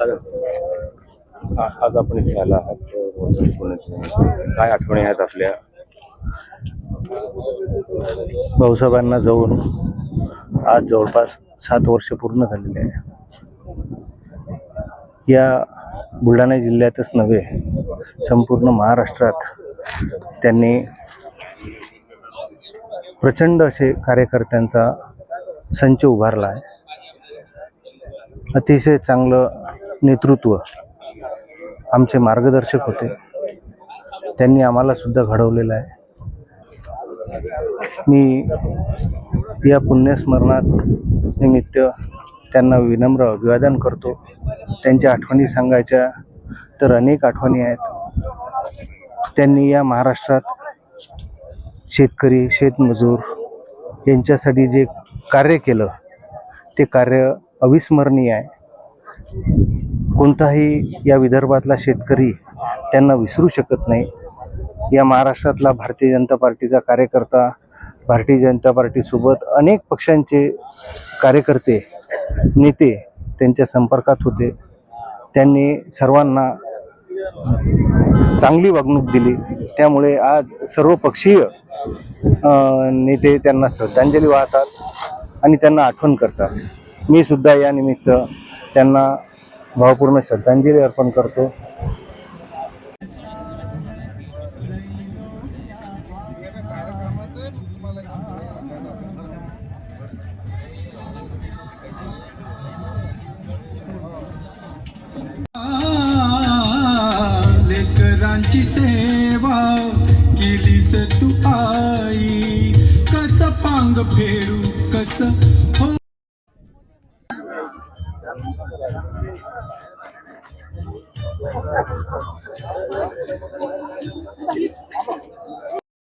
आ- आज आपण इथे आला आहात. काय आठवणी आहेत आपल्या? भाऊसाहेबांना जाऊन आज जवळपास सात वर्ष पूर्ण झालेले आहे. या बुलढाणा जिल्ह्यातच नव्हे संपूर्ण महाराष्ट्रात त्यांनी प्रचंड असे कार्यकर्त्यांचा संच उभारला आहे. अतिशय चांगलं नेतृत्व आमचे मार्गदर्शक होते. त्यांनी आम्हाला सुद्धा घडवलेलं आहे. मी या पुण्यस्मरणात निमित्त त्यांना विनम्र अभिवादन करतो. त्यांच्या आठवणी सांगायच्या तर अनेक आठवणी आहेत. त्यांनी या महाराष्ट्रात शेतकरी शेतमजूर यांच्यासाठी जे कार्य केलं ते कार्य अविस्मरणीय आहे. कोणताही या विदर्भातला शेतकरी त्यांना विसरू शकत नाही. या महाराष्ट्रातला भारतीय जनता पार्टीचा कार्यकर्ता भारतीय जनता पार्टीसोबत अनेक पक्षांचे कार्यकर्ते नेते त्यांच्या संपर्कात होते. त्यांनी सर्वांना चांगली वागणूक दिली. त्यामुळे आज सर्व पक्षीय नेते त्यांना श्रद्धांजली वाहतात आणि त्यांना आठवण करतात. मी सुद्धा या निमित्त त्यांना भावपूर्ण श्रद्धांजली अर्पण करतो। लेकरांची सेवा केलीस तू आई. कस पांग फेडू कस いい。